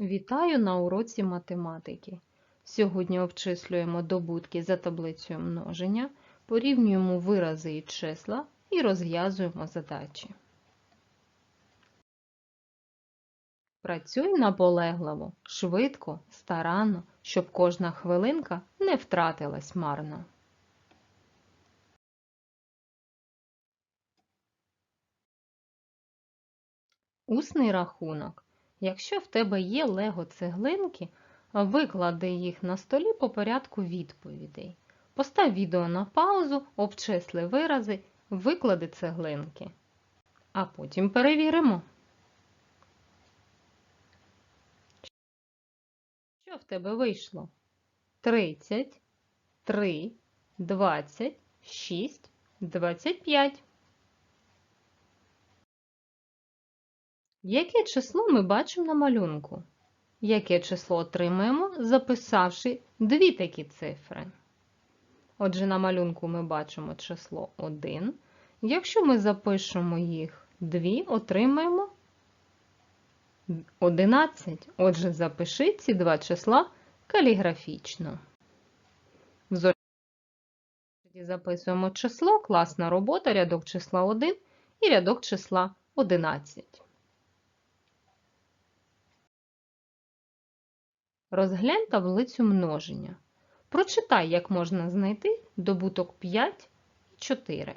Вітаю на уроці математики. Сьогодні обчислюємо добутки за таблицею множення, порівнюємо вирази і числа і розв'язуємо задачі. Працюй наполегливо, швидко, старанно, щоб кожна хвилинка не втратилась марно. Усний рахунок. Якщо в тебе є лего-цеглинки, виклади їх на столі по порядку відповідей. Постав відео на паузу, обчисли вирази, виклади цеглинки. А потім перевіримо. Що в тебе вийшло? 30, 3, 20, 6, 25. Яке число ми бачимо на малюнку? Яке число отримаємо, записавши дві такі цифри? Отже, на малюнку ми бачимо число 1. Якщо ми запишемо їх 2, отримаємо 11. Отже, запиши ці два числа каліграфічно. В зошиті записуємо число, класна робота, рядок числа 1 і рядок числа 11. Розглянь таблицю множення. Прочитай, як можна знайти добуток 5 і 4.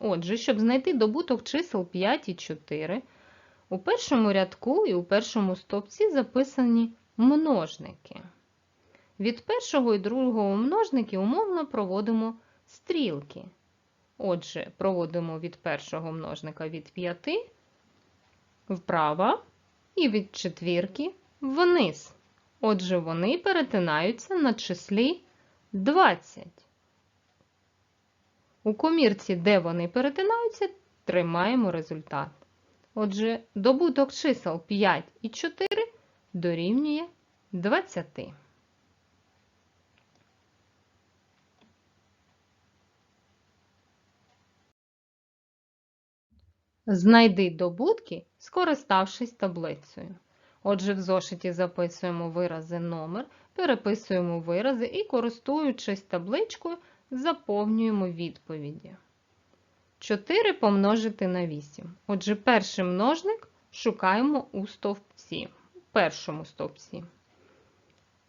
Отже, щоб знайти добуток чисел 5 і 4, у першому рядку і у першому стовпці записані множники. Від першого і другого множники умовно проводимо стрілки. Отже, проводимо від першого множника від 5 вправо і від четвірки вниз. Отже, вони перетинаються на числі 20. У комірці, де вони перетинаються, тримаємо результат. Отже, добуток чисел 5 і 4 дорівнює 20. Знайди добутки, скориставшись таблицею. Отже, в зошиті записуємо вирази номер, переписуємо вирази і, користуючись табличкою, заповнюємо відповіді. 4 помножити на 8. Отже, перший множник шукаємо у стовпці, першому стовпці.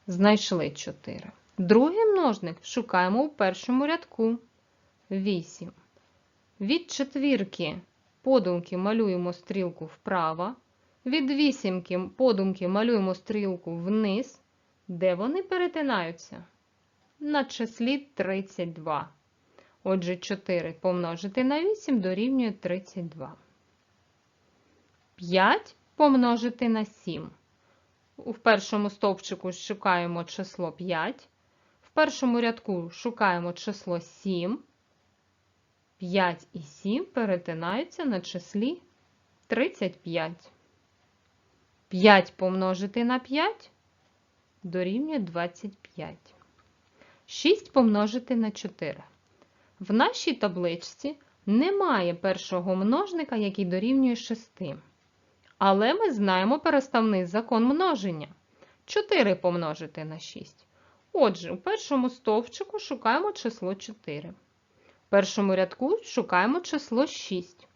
Знайшли 4. Другий множник шукаємо у першому рядку 8. Від четвірки подумки малюємо стрілку вправо. Від вісімки подумки малюємо стрілку вниз, де вони перетинаються. На числі 32. Отже, 4 помножити на 8 дорівнює 32. 5 помножити на 7. У першому стовпчику шукаємо число 5. В першому рядку шукаємо число 7. 5 і 7 перетинаються на числі 35. 5 помножити на 5 дорівнює 25. 6 помножити на 4. В нашій табличці немає першого множника, який дорівнює 6. Але ми знаємо переставний закон множення. 4 помножити на 6. Отже, у першому стовпчику шукаємо число 4. В першому рядку шукаємо число 6.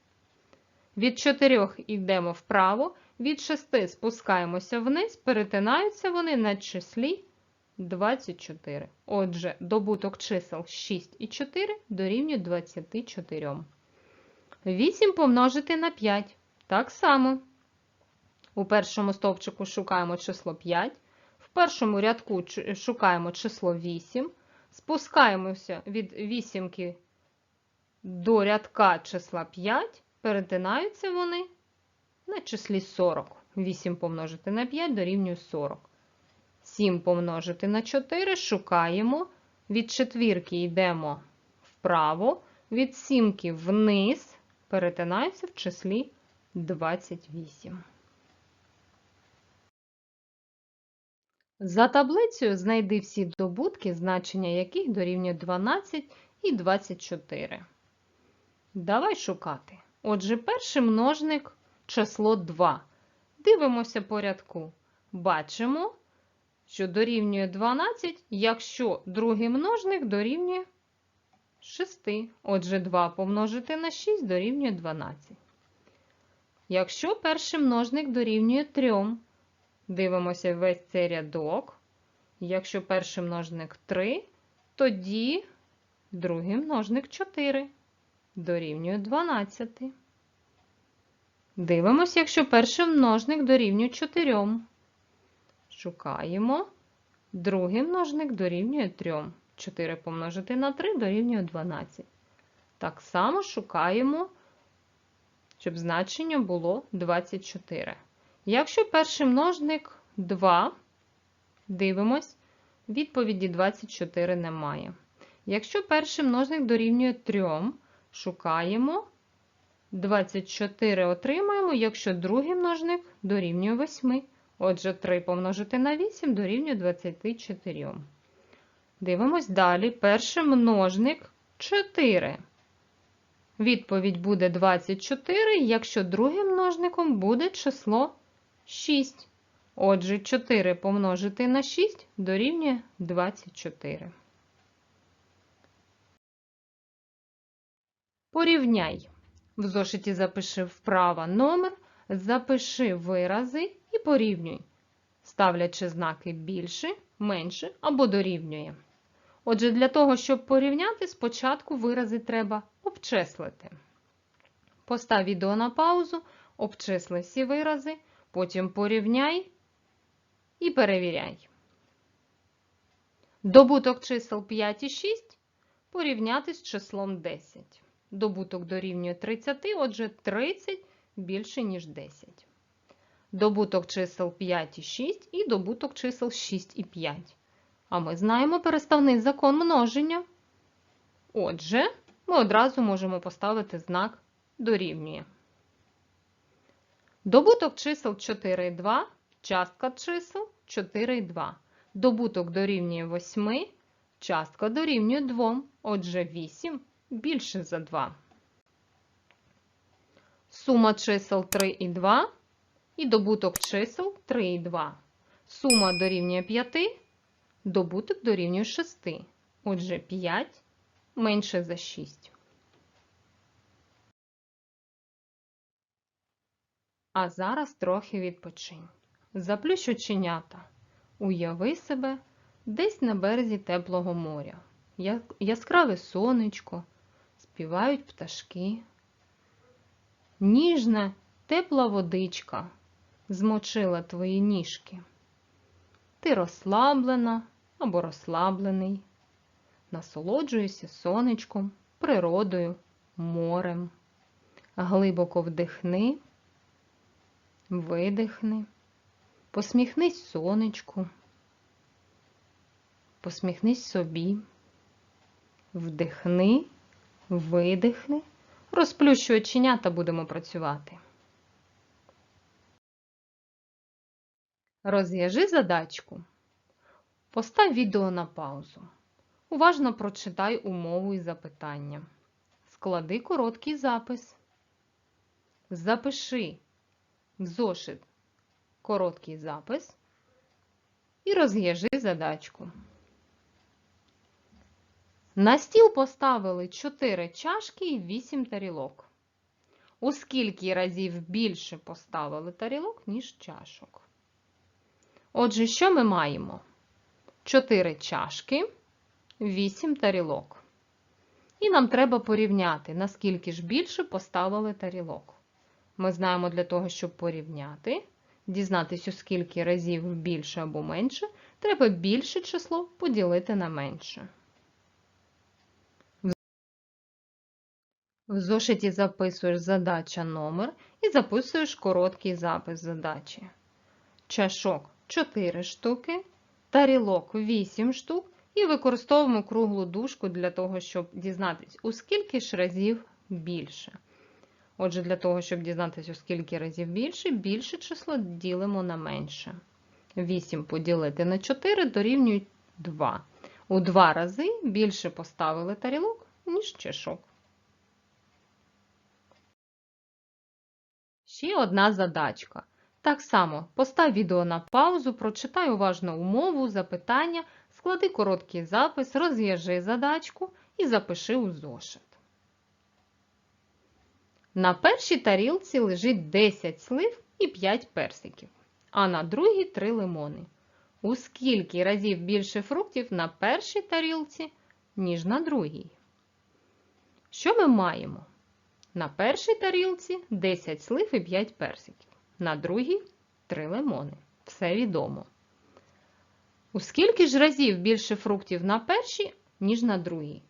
Від 4 йдемо вправо. Від 6 спускаємося вниз, перетинаються вони на числі 24. Отже, добуток чисел 6 і 4 дорівнює 24. 8 помножити на 5. Так само. У першому стовпчику шукаємо число 5. В першому рядку шукаємо число 8. Спускаємося від 8 до рядка числа 5. Перетинаються вони на числі 40. 8 помножити на 5 дорівнює 40. 7 помножити на 4 шукаємо. Від четвірки йдемо вправо, від сімки вниз, перетинається в числі 28. За таблицею знайди всі добутки, значення яких дорівнює 12 і 24. Давай шукати. Отже, перший множник число 2. Дивимося по рядку. Бачимо, що дорівнює 12, якщо другий множник дорівнює 6. Отже, 2 помножити на 6 дорівнює 12. Якщо перший множник дорівнює 3, дивимося весь цей рядок. Якщо перший множник 3, тоді другий множник 4 дорівнює 12. Дивимося, якщо перший множник дорівнює 4. Шукаємо. Другий множник дорівнює 3. 4 помножити на 3 дорівнює 12. Так само шукаємо, щоб значення було 24. Якщо перший множник 2, дивимось, відповіді 24 немає. Якщо перший множник дорівнює 3, шукаємо 24 отримаємо, якщо другий множник дорівнює 8. Отже, 3 помножити на 8 дорівнює 24. Дивимось далі. Перший множник 4. Відповідь буде 24, якщо другим множником буде число 6. Отже, 4 помножити на 6 дорівнює 24. Порівняй. В зошиті запиши вправо номер, запиши вирази і порівнюй, ставлячи знаки більше, менше або дорівнює. Отже, для того, щоб порівняти, спочатку вирази треба обчислити. Постав відео на паузу, обчисли всі вирази, потім порівняй і перевіряй. Добуток чисел 5 і 6 порівняти з числом 10. Добуток дорівнює 30, отже 30 більше, ніж 10. Добуток чисел 5 і 6 і добуток чисел 6 і 5. А ми знаємо переставний закон множення. Отже, ми одразу можемо поставити знак дорівнює. Добуток чисел 4 і 2, частка чисел 4 і 2. Добуток дорівнює 8, частка дорівнює 2, отже 8 більше за 2. Сума чисел 3 і 2 і добуток чисел 3 і 2. Сума дорівнює 5, добуток дорівнює 6. Отже, 5 менше за 6. А зараз трохи відпочинь. Заплющ оченята. Уяви себе десь на березі теплого моря. Яскраве сонечко, співають пташки. Ніжна, тепла водичка змочила твої ніжки. Ти розслаблена або розслаблений, насолоджуєшся сонечком, природою, морем. Глибоко вдихни, видихни, посміхнись сонечку, посміхнись собі, вдихни, видихни, розплющу оченята будемо працювати. Розв'яжи задачку. Постав відео на паузу. Уважно прочитай умову і запитання. Склади короткий запис. Запиши в зошит короткий запис і розв'яжи задачку. На стіл поставили 4 чашки і 8 тарілок. У скільки разів більше поставили тарілок, ніж чашок? Отже, що ми маємо? 4 чашки, 8 тарілок. І нам треба порівняти, наскільки ж більше поставили тарілок. Ми знаємо для того, щоб порівняти, дізнатися, у скільки разів більше або менше, треба більше число поділити на менше. В зошиті записуєш задача номер і записуєш короткий запис задачі. Чашок 4 штуки, тарілок 8 штук і використовуємо круглу дужку для того, щоб дізнатися, у скільки ж разів більше. Отже, для того, щоб дізнатися, у скільки разів більше, більше число ділимо на менше. 8 поділити на 4 дорівнює 2. У 2 рази більше поставили тарілок, ніж чашок. Ще одна задачка. Так само постав відео на паузу, прочитай уважно умову, запитання, склади короткий запис, розв'яжи задачку і запиши у зошит. На першій тарілці лежить 10 слив і 5 персиків, а на другій 3 лимони. У скільки разів більше фруктів на першій тарілці, ніж на другій? Що ми маємо? На першій тарілці 10 слив і 5 персиків, на другій 3 лимони. Все відомо. У скільки ж разів більше фруктів на першій, ніж на другій?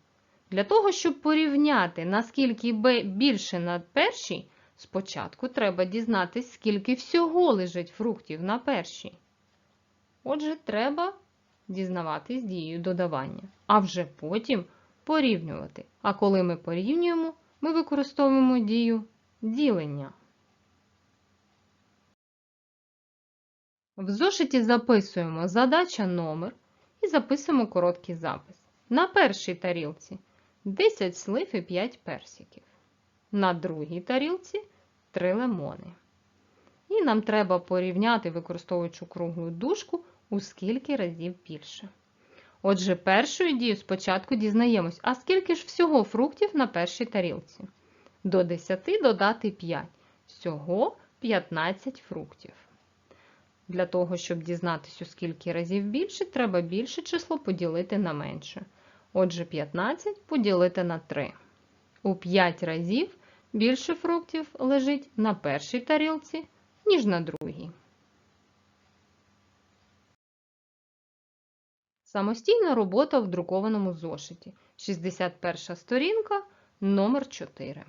Для того, щоб порівняти, наскільки більше на першій, спочатку треба дізнатись, скільки всього лежить фруктів на першій. Отже, треба дізнаватись дією додавання, а вже потім порівнювати. А коли ми порівнюємо, ми використовуємо дію ділення. В зошиті записуємо задача номер і записуємо короткий запис. На першій тарілці 10 слив і 5 персиків. На другій тарілці 3 лимони. І нам треба порівняти, використовуючи круглу дужку, у скільки разів більше. Отже, першою дією спочатку дізнаємось, а скільки ж всього фруктів на першій тарілці? До 10 додати 5. Всього 15 фруктів. Для того, щоб дізнатися, у скільки разів більше, треба більше число поділити на менше. Отже, 15 поділити на 3. У 5 разів більше фруктів лежить на першій тарілці, ніж на другій. Самостійна робота в друкованому зошиті. 61 сторінка, номер 4.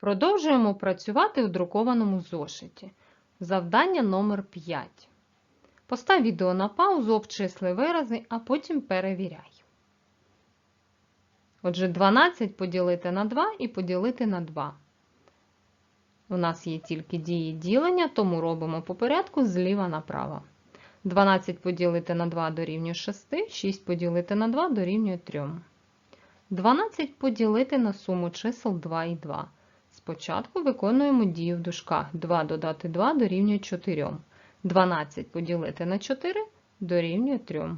Продовжуємо працювати у друкованому зошиті. Завдання номер 5. Постав відео на паузу, обчисли вирази, а потім перевіряй. Отже, 12 поділити на 2 і поділити на 2. У нас є тільки дії ділення, тому робимо по порядку зліва направо. 12 поділити на 2 дорівнює 6, 6 поділити на 2 дорівнює 3. 12 поділити на суму чисел 2 і 2. Спочатку виконуємо дію в дужках. 2 додати 2 дорівнює 4. 12 поділити на 4 дорівнює 3.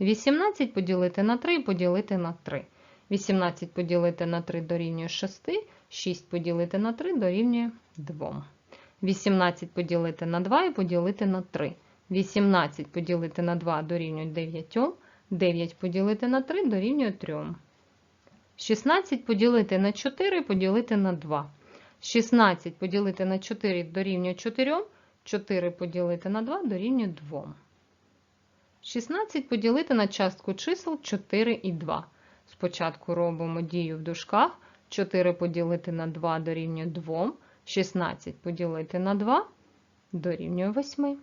18 поділити на 3 поділити на 3. 18 поділити на 3 дорівнює 6, 6 поділити на 3 дорівнює 2. 18 поділити на 2 і поділити на 3. 18 поділити на 2 дорівнює 9, 9 поділити на 3 дорівнює 3. 16 поділити на 4 поділити на 2. 16 поділити на 4 дорівнює 4, 4 поділити на 2 дорівнює 2. 16 поділити на частку чисел 4 і 2. Спочатку робимо дію в дужках. 4 поділити на 2 дорівнює 2. 16 поділити на 2 дорівнює 8.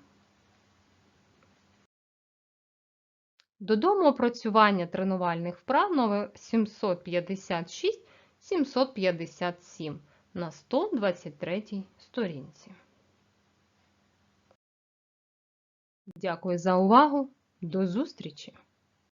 Додому опрацювання тренувальних вправ номер 756-757 на 123 сторінці. Дякую за увагу. До зустрічі!